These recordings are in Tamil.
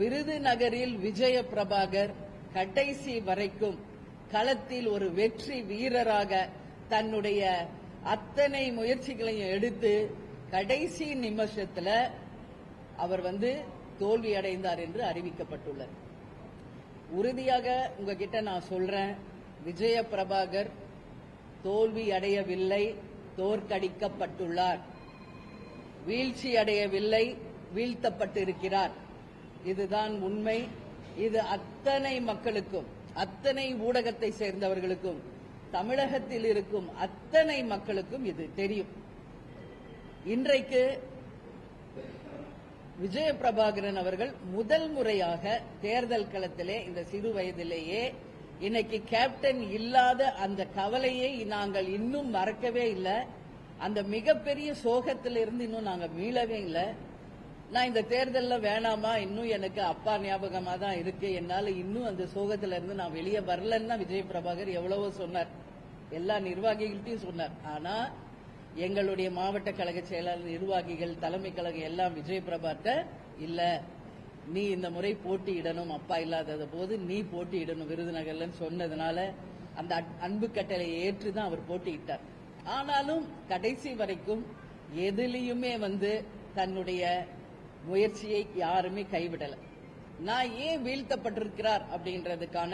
விருதுநகரில் விஜய பிரபாகர் கடைசி வரைக்கும் களத்தில் ஒரு வெற்றி வீரராக தன்னுடைய அத்தனை முயற்சிகளையும் எடுத்து கடைசி நிமிஷத்துல அவர் வந்து தோல்வி அடைந்தார் என்று அறிவிக்கப்பட்டுள்ளது. உறுதியாக உங்ககிட்ட நான் சொல்றேன் விஜய பிரபாகர் தோல்வி அடையவில்லை தோற்கடிக்கப்பட்டுள்ளார். வீழ்ச்சி அடையவில்லை வீழ்த்தப்பட்டிருக்கிறார். இதுதான் உண்மை. இது அத்தனை மக்களுக்கும் அத்தனை ஊடகத்தை சேர்ந்தவர்களுக்கும் தமிழகத்தில் இருக்கும் அத்தனை மக்களுக்கும் இது தெரியும். இன்றைக்கு விஜயபிரபாகரன் அவர்கள் முதல் முறையாக தேர்தல் களத்திலே இந்த சிறு வயதிலேயே இன்னைக்கு கேப்டன் இல்லாத அந்த கவலையை நாங்கள் இன்னும் மறக்கவே இல்லை. அந்த மிகப்பெரிய சோகத்திலிருந்து இன்னும் நாங்க மீளவே இல்லை. நான் இந்த தேர்தல்ல வேணாமா? இன்னும் எனக்கு அப்பா ஞாபகமா தான் இருக்கு. என்னால இன்னும் அந்த சோகத்துல இருந்து நான் வெளியே வரலன்னு தான் விஜய் பிரபாகர் எவ்வளவோ சொன்னார். எல்லா நிர்வாகிகள்ட்டையும் சொன்னார். ஆனா எங்களுடைய மாவட்ட கழக செயலாளர் நிர்வாகிகள் தலைமை கழகம் எல்லாம் விஜய் பிரபாட்ட இல்ல நீ இந்த முறை போட்டியிடணும். அப்பா இல்லாதத போது நீ போட்டியிடணும் விருதுநகர்லன்னு சொன்னதுனால அந்த அன்பு கட்டளையை ஏற்று தான் அவர் போட்டியிட்டார். ஆனாலும் கடைசி வரைக்கும் எதுலையுமே வந்து தன்னுடைய முயற்சியை யாருமே கைவிடல. நான் ஏன் வீழ்த்தப்பட்டிருக்கிறார் அப்படின்றதுக்கான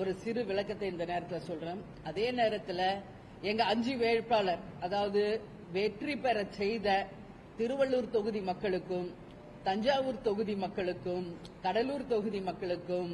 ஒரு சிறு விளக்கத்தை இந்த நேரத்தில் சொல்றேன். அதே நேரத்தில் எங்க அஞ்சு வேட்பாளர் அதாவது வெற்றி பெற செய்த திருவள்ளூர் தொகுதி மக்களுக்கும் தஞ்சாவூர் தொகுதி மக்களுக்கும் கடலூர் தொகுதி மக்களுக்கும்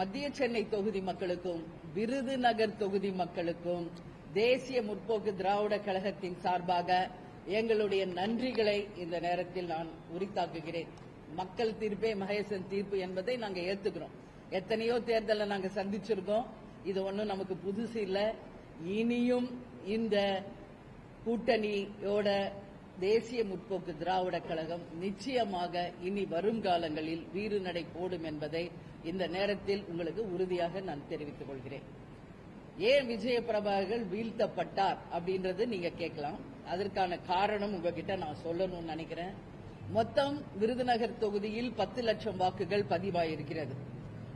மத்திய சென்னை தொகுதி மக்களுக்கும் விருதுநகர் தொகுதி மக்களுக்கும் தேசிய முற்போக்கு திராவிட கழகத்தின் சார்பாக எங்களுடைய நன்றிகளை இந்த நேரத்தில் நான் உரித்தாக்குகிறேன். மக்கள் தீர்ப்பே மகேசன் தீர்ப்பு என்பதை நாங்க ஏத்துக்கிறோம். எத்தனையோ தேர்தலை நாங்க சந்திச்சிருக்கோம். இது ஒண்ணும் நமக்கு புதுசு இல்ல. இனியும் இந்த கூட்டணியோட தேசிய முற்போக்கு திராவிட கழகம் நிச்சயமாக இனி வரும் காலங்களில் வீறு நடை போடும் என்பதை இந்த நேரத்தில் உங்களுக்கு உறுதியாக நான் தெரிவித்துக் கொள்கிறேன். ஏன் விஜயபிரபாகர் வீழ்த்தப்பட்டார் அப்படின்றது நீங்க கேட்கலாம். அதற்கான காரணம் உங்ககிட்ட நான் சொல்லணும்னு நினைக்கிறேன். மொத்தம் விருதுநகர் தொகுதியில் பத்து லட்சம் வாக்குகள் பதிவாயிருக்கிறது.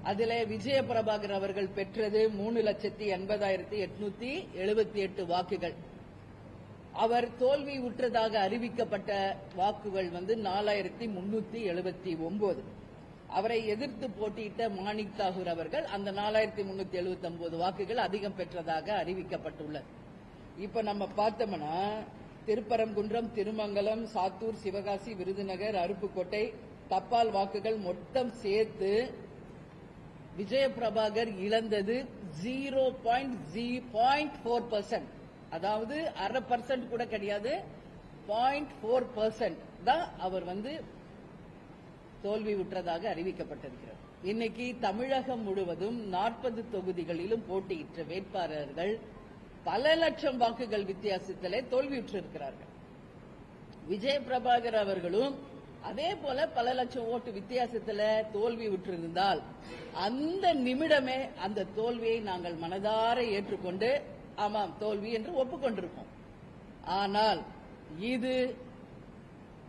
அதில் விஜய பிரபாகர் அவர்கள் பெற்றது மூணு லட்சத்தி எண்பதாயிரத்தி எட்நூத்தி எழுபத்தி எட்டு வாக்குகள். அவர் தோல்வி உற்றதாக அறிவிக்கப்பட்ட வாக்குகள் வந்து நாலாயிரத்தி முன்னூத்தி எழுபத்தி ஒன்பது அவரை எதிர்த்து போட்டியிட்ட மாணிக் தாகூர் அவர்கள் அந்த நாலாயிரத்தி முன்னூத்தி எழுபத்தி ஒன்பது வாக்குகள் அதிகம் பெற்றதாக அறிவிக்கப்பட்டுள்ளது. இப்ப நம்ம பார்த்தோம்னா திருப்பரங்குன்றம் திருமங்கலம் சாத்தூர் சிவகாசி விருதுநகர் அருப்புக்கோட்டை தப்பால் வாக்குகள் மொத்தம் சேர்த்து விஜயபிரபாகர் இழந்தது ஜீரோ பாயிண்ட் ஜி பாயிண்ட் போர் பர்சன்ட் அதாவது அரை பர்சன்ட் கூட கிடையாது. பாயிண்ட் போர் பர்சன்ட் தான் அவர் வந்து தோல்வி உற்றதாக அறிவிக்கப்பட்டிருக்கிறது. இன்னைக்கு தமிழகம் முழுவதும் நாற்பது தொகுதிகளிலும் போட்டியிட்ட வேட்பாளர்கள் பல லட்சம் வாக்குகள் வித்தியாசத்திலே தோல்வியுற்றிருக்கிறார்கள். விஜய பிரபாகர் அவர்களும் அதே போல பல லட்சம் ஓட்டு வித்தியாசத்துல தோல்வி விட்டிருந்தால் அந்த நிமிடமே அந்த தோல்வியை நாங்கள் மனதார ஏற்றுக்கொண்டு ஆமாம் தோல்வி என்று ஒப்புக்கொண்டிருக்கோம் ஆனால் இது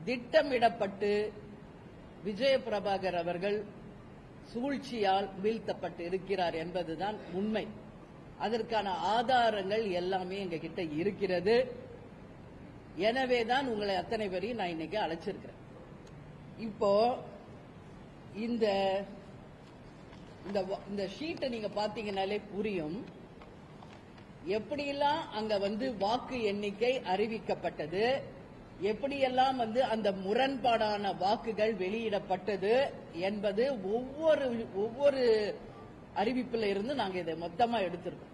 திட்டமிடப்பட்டு விஜய பிரபாகர் அவர்கள் சூழ்ச்சியால் வீழ்த்தப்பட்டு இருக்கிறார் என்பதுதான் உண்மை. அதற்கான ஆதாரங்கள் எல்லாமே எங்க கிட்ட இருக்கிறது எனவேதான் உங்களை அத்தனை பேரையும் நான் இன்னைக்கு அழைச்சிருக்கிறேன். இப்போ இந்த இந்த வ- இந்த ஷீட்டை நீங்க பாத்தீங்கன்னாலே புரியும். எப்படியெல்லாம் அங்க வந்து வாக்கு எண்ணிக்கை அறிவிக்கப்பட்டது எப்படியெல்லாம் வந்து அந்த முரண்பாடான வாக்குகள் வெளியிடப்பட்டது என்பது ஒவ்வொரு ஒவ்வொரு அறிவிப்புல இருந்து நாங்க இதை மொத்தமா எடுத்திருக்கோம்.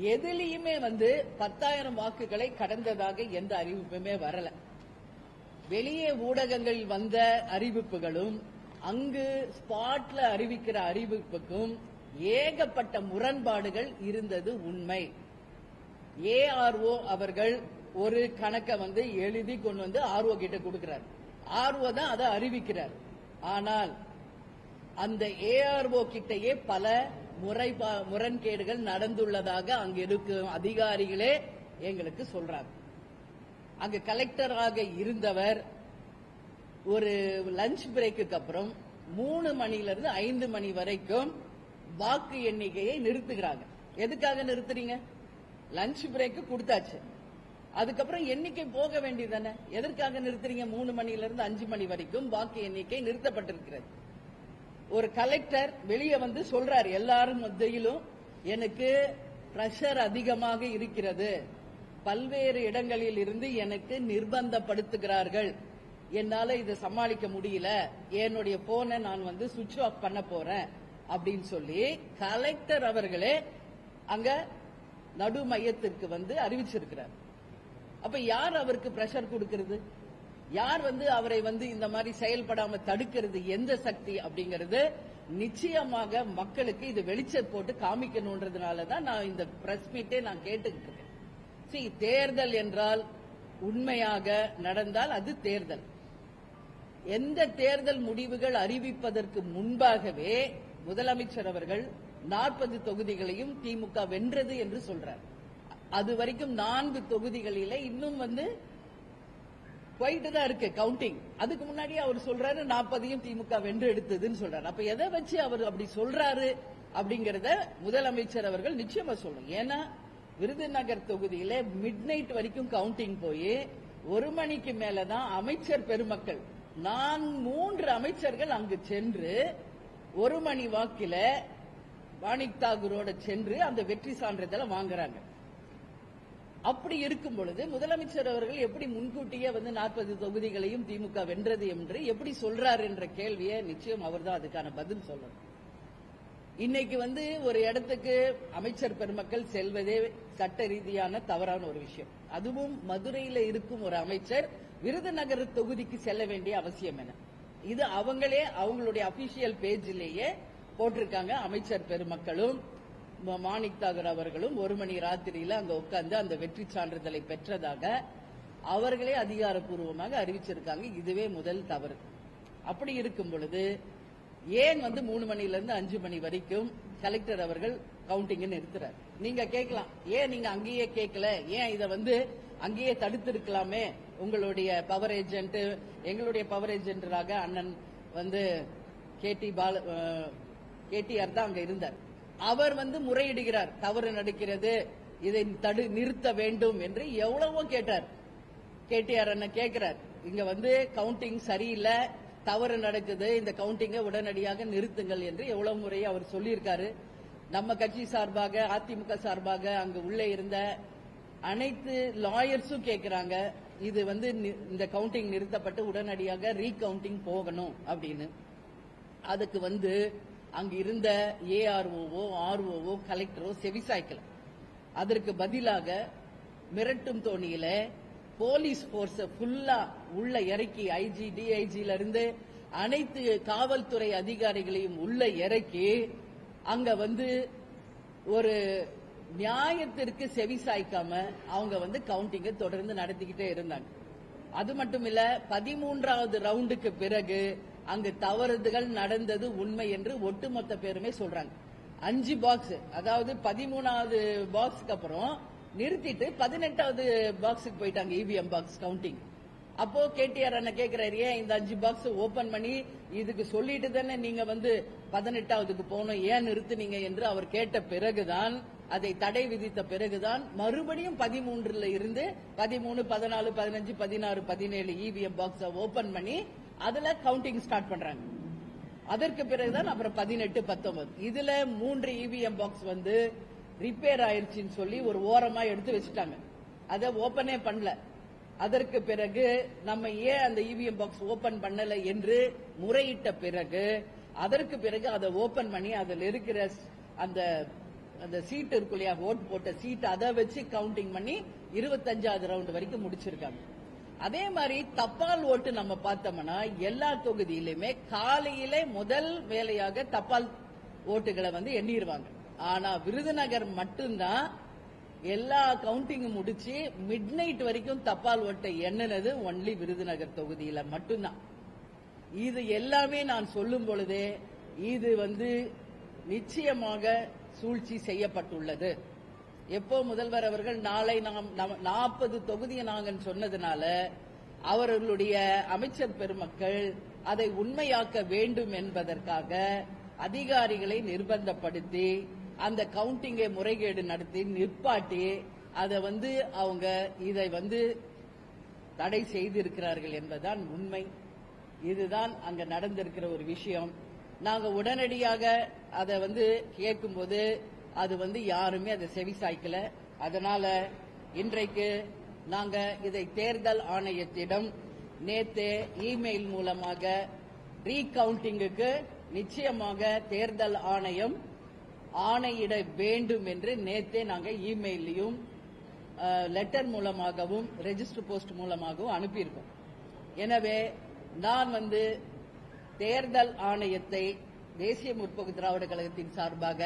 எதுலயுமே வந்து பத்தாயிரம் வாக்குகளை கடந்ததாக எந்த அறிவிப்புமே வரல. வெளியே ஊடகங்களில் வந்த அறிவிப்புகளும் அங்கு ஸ்பாட்ல அறிவிக்கிற அறிவிப்புக்கும் ஏகப்பட்ட முரண்பாடுகள் இருந்தது உண்மை. ஏஆர்ஓ அவர்கள் ஒரு கணக்கை வந்து எழுதி கொண்டு வந்து ஆர்ஓ கிட்ட கொடுக்கிறார். ஆர்ஓ தான் அதை அறிவிக்கிறார். ஆனால் அந்த ஏஆர்ஓ கிட்டயே பல முறைபா முரண்கேடுகள் நடந்துள்ளதாக அங்க இருக்கும் அதிகாரிகளே எங்களுக்கு சொல்றாங்க. அங்கு கலெக்டராக இருந்தவர் ஒரு லஞ்ச் பிரேக்குக்கு அப்புறம் மூணு மணில இருந்து ஐந்து மணி வரைக்கும் வாக்கு எண்ணிக்கையை நிறுத்துகிறாங்க. எதுக்காக நிறுத்துறீங்க? லஞ்ச் பிரேக்கு கொடுத்தாச்சு. அதுக்கப்புறம் எண்ணிக்கை போக வேண்டியதானே எதற்காக நிறுத்துறீங்க? மூணு மணில இருந்து அஞ்சு மணி வரைக்கும் வாக்கு எண்ணிக்கை நிறுத்தப்பட்டிருக்கிறது. ஒரு கலெக்டர் வெளியே வந்து சொல்றாரு எல்லாரும் மத்தியிலும் எனக்கு பிரஷர் அதிகமாக இருக்கிறது. பல்வேறு இடங்களில் இருந்து எனக்கு நிர்பந்தப்படுத்துகிறார்கள். என்னால இதை சமாளிக்க முடியல. என்னுடைய போனை நான் வந்து சுவிட்ச் ஆஃப் பண்ண போறேன் அப்படின்னு சொல்லி கலெக்டர் அவர்களே அங்க நடு மையத்திற்கு வந்து அறிவிச்சிருக்கிறார். அப்ப யார் அவருக்கு பிரஷர் கொடுக்கிறது? யார் வந்து அவரை வந்து இந்த மாதிரி செயல்படாம தடுக்கிறது எந்த சக்தி அப்படிங்கிறது நிச்சயமாக மக்களுக்கு இது வெளிச்சம் போட்டு காமிக்கணும்ன்றதுனாலதான் நான் இந்த பிரஸ் மீட்டே நான் கேட்டுக்கிட்டு இருக்கேன். சி தேர்தல் என்றால் உண்மையாக நடந்தால் அது தேர்தல். எந்த தேர்தல் முடிவுகள் அறிவிப்பதற்கு முன்பாகவே முதலமைச்சர் அவர்கள் நாற்பது தொகுதிகளையும் திமுக வென்றது என்று சொல்றார். அது வரைக்கும் நான்கு தொகுதிகளில இன்னும் வந்து போயிட்டு தான் இருக்கு கவுண்டிங் அதுக்கு முன்னாடி அவர் சொல்றாரு நாற்பதையும் திமுக வென்று எடுத்ததுன்னு சொல்றாரு. அப்ப எதை வச்சு அவர் அப்படி சொல்றாரு அப்படிங்கறத முதலமைச்சர் அவர்கள் நிச்சயமா சொல்லணும். ஏன்னா விருதுநகர் தொகுதியில மிட் நைட் வரைக்கும் கவுண்டிங் போய் ஒரு மணிக்கு மேலதான் அமைச்சர் பெருமக்கள் நான் மூன்று அமைச்சர்கள் அங்கு சென்று ஒரு மணி வாக்கில வாணிக் தாகூரோட சென்று அந்த வெற்றி சான்றிதழை வாங்குறாங்க. அப்படி இருக்கும் பொழுது முதலமைச்சர் அவர்கள் எப்படி முன்கூட்டியே வந்து நாற்பது தொகுதிகளையும் திமுக வென்றது என்று எப்படி சொல்றார் என்ற கேள்வியை நிச்சயம் அவர்தான் அதுக்கான பதில் சொல்லணும். இன்னைக்கு வந்து ஒரு இடத்துக்கு அமைச்சர் பெருமக்கள் செல்வதே சட்ட ரீதியான தவறான ஒரு விஷயம். அதுவும் மதுரையில இருக்கும் ஒரு அமைச்சர் விருதுநகர் தொகுதிக்கு செல்ல வேண்டிய அவசியம் என்ன? இது அவங்களே அவங்களுடைய அபிஷியல் பேஜிலேயே போட்டிருக்காங்க அமைச்சர் பெருமக்களும். ம- மாணிக் அவர்களும் ஒரு மணி ராத்திரியில அங்க உட்கார்ந்து அந்த வெற்றி சான்றிதழை பெற்றதாக அவர்களே அதிகாரப்பூர்வமாக அறிவிச்சிருக்காங்க. இதுவே முதல் தவறு. அப்படி இருக்கும் பொழுது ஏன் வந்து மூணு மணில இருந்து அஞ்சு மணி வரைக்கும் கலெக்டர் அவர்கள் கவுண்டிங் நிறுத்துறாரு? நீங்க கேட்கலாம். ஏன் நீங்க அங்கேயே கேட்கல? ஏன் இதை வந்து அங்கேயே தடுத்திருக்கலாமே? உங்களுடைய பவர் ஏஜென்ட் எங்களுடைய பவர் ஏஜென்டராக அண்ணன் வந்து கேடி பால கேடிஆர் தான் அங்க இருந்தார். அவர் வந்து முறையிடுகிறார். தவறு நடக்கிறது இதை தடு நிறுத்த வேண்டும் என்று எவ்வளவோ கேட்டார். கேடிஆர் அண்ணன் கேட்கிறார். இங்க வந்து கவுண்டிங் சரியில்லை தவறு நடக்குது இந்த கவுண்டிங்கை உடனடியாக நிறுத்துங்கள் என்று எவ்வளவு முறை அவர் சொல்லியிருக்காரு. நம்ம கட்சி சார்பாக அதிமுக சார்பாக அங்கு உள்ளே இருந்த அனைத்து லாயர்ஸும் கேட்கிறாங்க இது வந்து இந்த கவுண்டிங் நிறுத்தப்பட்டு உடனடியாக ரீகவுண்டிங் போகணும் அப்படின்னு. அதுக்கு வந்து அங்கு இருந்த ஏஆர்ஓவோ ஆர்ஓவோ கலெக்டரோ செவிசாய்க்கல. அதற்கு பதிலாக மிரட்டும் தோணியில போலீஸ் போர்ஸ ஃபுல்லா உள்ள இறக்கி ஐஜி டிஐஜில இருந்து அனைத்து காவல்துறை அதிகாரிகளையும் உள்ள இறக்கி அங்க வந்து ஒரு நியாயத்திற்கு செவிசாய்க்காம அவங்க வந்து கவுண்டிங்கை தொடர்ந்து நடத்திக்கிட்டே இருந்தாங்க. அது மட்டும் இல்ல பதிமூன்றாவது ரவுண்டுக்கு பிறகு அங்கு தவறுகள் நடந்தது உண்மை என்று ஒட்டுமொத்த பேருமே சொல்றாங்க. அஞ்சு பாக்ஸ் அதாவது பதிமூணாவது பாக்ஸ்க்கு அப்புறம் நிறுத்திட்டு பதினெட்டாவது பாக்ஸுக்கு போயிட்டாங்க இவிஎம் பாக்ஸ் கவுண்டிங் அப்போ கேடிஆர் அண்ணன் கேட்கிறாரு ஏன் இந்த அஞ்சு பாக்ஸ் ஓபன் பண்ணி இதுக்கு சொல்லிட்டு தானே நீங்க வந்து பதினெட்டாவதுக்கு போகணும் ஏன் நிறுத்துனீங்க? என்று அவர் கேட்ட பிறகுதான் அதை தடை விதித்த பிறகுதான் மறுபடியும் பதிமூன்றுல இருந்து பதிமூணு பதினாலு பதினஞ்சு பதினாறு பதினேழு இவிஎம் பாக்ஸ ஓபன் பண்ணி அதுல கவுண்டிங் ஸ்டார்ட் பண்றாங்க. அதற்கு பிறகுதான் அப்புறம் பதினெட்டு பத்தொன்பது. இதுல மூன்று இவிஎம் பாக்ஸ் வந்து ரிப்பேர் ஆயிருச்சுன்னு சொல்லி ஒரு ஓரமா எடுத்து வச்சுட்டாங்க. அதை ஓபனே பண்ணல. அதற்கு பிறகு நம்ம ஏன் அந்த இவிஎம் பாக்ஸ் ஓபன் பண்ணல என்று முறையிட்ட பிறகு அதற்கு பிறகு அதை ஓபன் பண்ணி அதில் இருக்கிற அந்த அந்த சீட் இருக்கு இல்லையா ஓட் போட்ட சீட் அதை வச்சு கவுண்டிங் பண்ணி இருபத்தஞ்சாவது ரவுண்ட் வரைக்கும் முடிச்சிருக்காங்க. அதே மாதிரி தபால் ஓட்டு நம்ம பார்த்தோம்னா எல்லா தொகுதியிலுமே காலையிலே முதல் வேலையாக தபால் ஓட்டுகளை வந்து எண்ணிடுவாங்க. ஆனா விருதுநகர் மட்டும்தான் எல்லா கவுண்டிங்கும் முடிச்சு மிட் நைட் வரைக்கும் தபால் ஓட்டை எண்ணினது ஒன்லி விருதுநகர் தொகுதியில மட்டும்தான். இது எல்லாமே நான் சொல்லும் பொழுதே இது வந்து நிச்சயமாக சூழ்ச்சி செய்யப்பட்டுள்ளது. எப்போ முதல்வர் அவர்கள் நாளை நாம் நாற்பது தொகுதியை நாங்கள் சொன்னதுனால அவர்களுடைய அமைச்சர் பெருமக்கள் அதை உண்மையாக்க வேண்டும் என்பதற்காக அதிகாரிகளை நிர்பந்தப்படுத்தி அந்த கவுண்டிங்கை முறைகேடு நடத்தி நிற்பாட்டி அதை வந்து அவங்க இதை வந்து தடை செய்திருக்கிறார்கள் என்பதுதான் உண்மை. இதுதான் அங்க நடந்திருக்கிற ஒரு விஷயம். நாங்க உடனடியாக அதை வந்து கேட்கும்போது அது வந்து யாருமே அதை செவிசாய்க்கல. அதனால இன்றைக்கு நாங்க இதை தேர்தல் ஆணையத்திடம் நேத்து இமெயில் மூலமாக ரீகவுண்டிங்குக்கு நிச்சயமாக தேர்தல் ஆணையம் ஆணையிட வேண்டும் என்று நேத்தே நாங்க இமெயிலையும் லெட்டர் மூலமாகவும் ரெஜிஸ்டர் போஸ்ட் மூலமாகவும் அனுப்பியிருக்கோம். எனவே நான் வந்து தேர்தல் ஆணையத்தை தேசிய முற்போக்கு திராவிட கழகத்தின் சார்பாக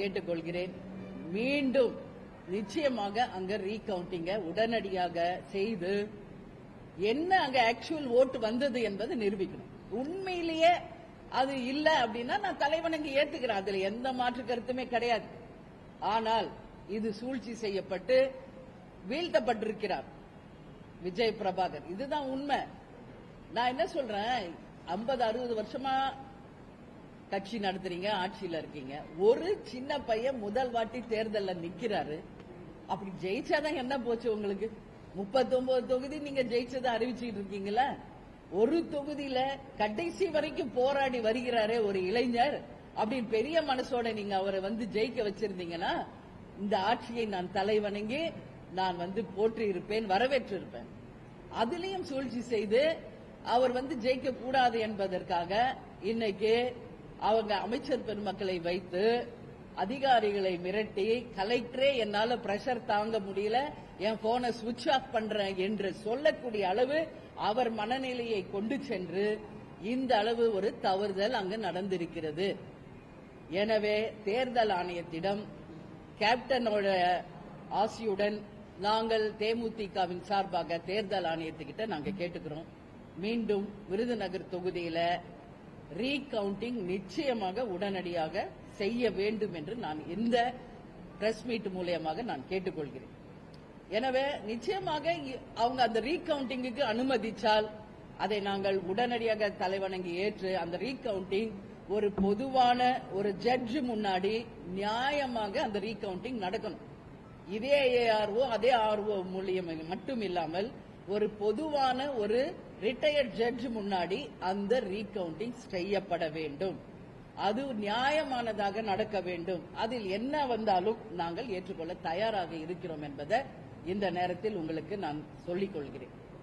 கேட்டுக்கொள்கிறேன். மீண்டும் நிச்சயமாக அங்க ரீகவுண்டிங்க உடனடியாக செய்து என்ன அங்க ஆக்சுவல் ஓட்டு வந்தது என்பது நிரூபிக்கணும். உண்மையிலேயே அது இல்ல அப்படின்னா நான் தலைவனுக்கு ஏத்துக்கிறேன். அதுல எந்த மாற்று கருத்துமே கிடையாது. ஆனால் இது சூழ்ச்சி செய்யப்பட்டு வீழ்த்தப்பட்டிருக்கிறார் விஜய் பிரபாகர் இதுதான் உண்மை. நான் என்ன சொல்றேன்? ஐம்பது அறுபது வருஷமா கட்சி நடத்துறீங்க ஆட்சியில இருக்கீங்க. ஒரு சின்ன பையன் முதல் வாட்டி தேர்தல்ல நிக்கிறாரு. அப்படி ஜெயிச்சாதான் என்ன போச்சு உங்களுக்கு? 39 தொகுதி நீங்க ஜெயிச்சதை அறிவிச்சுட்டு இருக்கீங்களா ஒரு தொகுதியில கடைசி வரைக்கும் போராடி வருகிறாரே ஒரு இளைஞர். அப்படின்னு பெரிய மனசோட நீங்க அவரை வந்து ஜெயிக்க வச்சிருந்தீங்கன்னா இந்த ஆட்சியை நான் தலைவணங்கி நான் வந்து போற்றி இருப்பேன் வரவேற்று இருப்பேன் அதுலயும் சூழ்ச்சி செய்து அவர் வந்து ஜெயிக்க கூடாது என்பதற்காக இன்னைக்கு அவங்க அமைச்சர் பெருமக்களை வைத்து அதிகாரிகளை மிரட்டி கலெக்டரே என்னால பிரஷர் தாங்க முடியல. என் போனை சுவிட்ச் ஆஃப் பண்றேன் என்று சொல்லக்கூடிய அளவு அவர் மனநிலையை கொண்டு சென்று இந்த அளவு ஒரு தவறுதல் அங்கு நடந்திருக்கிறது. எனவே தேர்தல் ஆணையத்திடம் கேப்டனோட ஆசியுடன் நாங்கள் தேமுதிகவின் சார்பாக தேர்தல் ஆணையத்துக்கிட்ட நாங்க கேட்டுக்கிறோம். மீண்டும் விருதுநகர் தொகுதியில ரீகவுண்டிங் நிச்சயமாக உடனடியாக செய்ய வேண்டும் என்று நான் இந்த பிரஸ் மீட் மூலியமாக நான் கேட்டுக்கொள்கிறேன். எனவே நிச்சயமாக இ- அவங்க அந்த ரீகவுண்டிங்குக்கு அனுமதிச்சால் அதை நாங்கள் உடனடியாக தலைவணங்கி ஏற்று அந்த ரீகவுண்டிங் ஒரு பொதுவான ஒரு ஜட்ஜ் முன்னாடி நியாயமாக அந்த ரீகவுண்டிங் நடக்கணும். இதே ஏஆர்ஓ அதே ஆர்ஓ மூலியம் மட்டும் இல்லாமல் ஒரு பொதுவான ஒரு ரிட்டையர்ட் ஜட்ஜ் முன்னாடி அந்த ரீகவுண்டிங் செய்யப்பட வேண்டும். அது நியாயமானதாக நடக்க வேண்டும். அதில் என்ன வந்தாலும் நாங்கள் ஏற்றுக்கொள்ள தயாராக இருக்கிறோம் என்பதை இந்த நேரத்தில் உங்களுக்கு நான் சொல்லிக் கொள்கிறேன்.